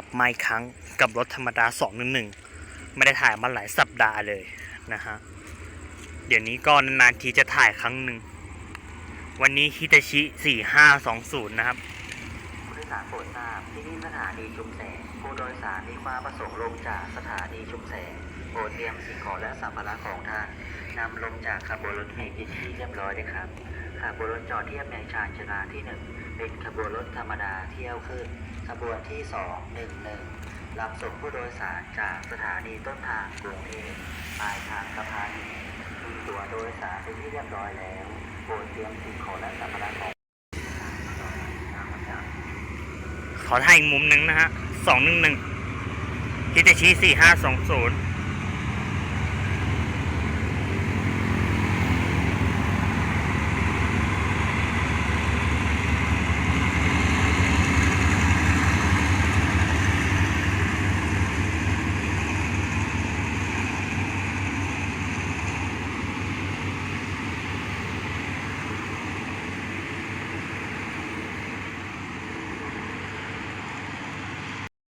กลับมาอีกครั้งกับรถธรรมดา 211 ไม่ได้ถ่ายมาหลายสัปดาห์เลยนะฮะ เดี๋ยวนี้ก็นานๆทีจะถ่ายครั้งหนึ่ง วันนี้ฮิตาชิ 4520 นะครับ สารโปรดทราบที่นี่สถานีชุมแสงผู้โดยสารมีความประสงค์ลงจากสถานีชุมแสงโปรดเตรียมสิ่งของและสัมภาระของท่านนำลงจากขบวนรถเมล์เป็นที่เรียบร้อยเลยครับขบวนรถจอดเทียบในชานชาลาที่หนึ่งเป็นขบวนรถธรรมดาเที่ยวขึ้น ขบวนที่สองหนึ่งหนึ่งรับส่งผู้โดยสารจากสถานีต้นทางกรุงเทพปลายทางสะพานมีตัวโดยสารเป็นที่เรียบร้อยแล้วโปรดเตรียมสิ่งของและสัมภาระของ ขอถ่ายอีมุมหนึ่งนะฮะสองหนึ่งหนึ่งฮิจะชี้สี่ห้าสองศูนย์